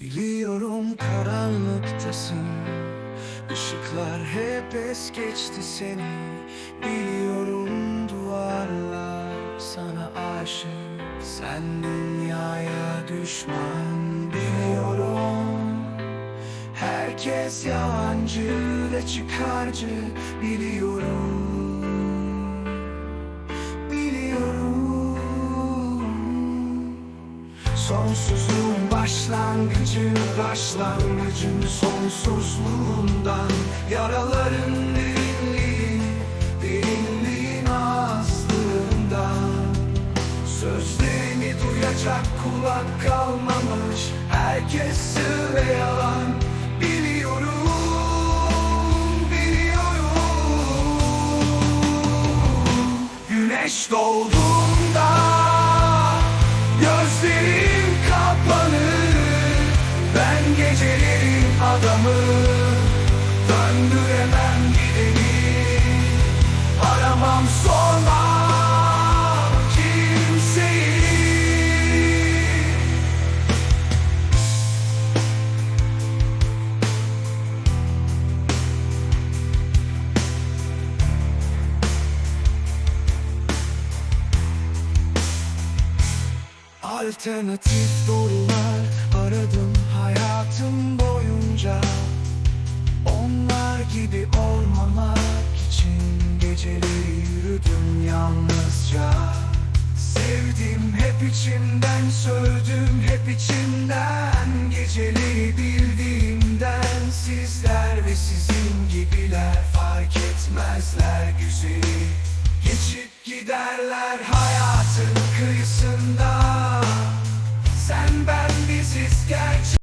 Biliyorum karanlıktasın. Işıklar hep es geçti seni. Biliyorum duvarlar sana aşık. Sen dünyaya düşman. Biliyorum. Herkes yalancı ve çıkarcı. Biliyorum Sonsuzluğun başlangıcı Başlangıcın sonsuzluğundan. Yaraların derinliği Derinliğin azlığından. Sözlerimi duyacak kulak kalmamış Herkes sır ve yalan. Biliyorum Biliyorum. Güneş doğduğunda gecelerin adamı Döndüremem gideni. Aramam sormam kimseyi. Alternatif doğrular aradım hayatım içimden sördüm hep içimden. Geceleri bildiğimden sizler ve sizin gibiler fark etmezler güzeli. Geçip giderler hayatın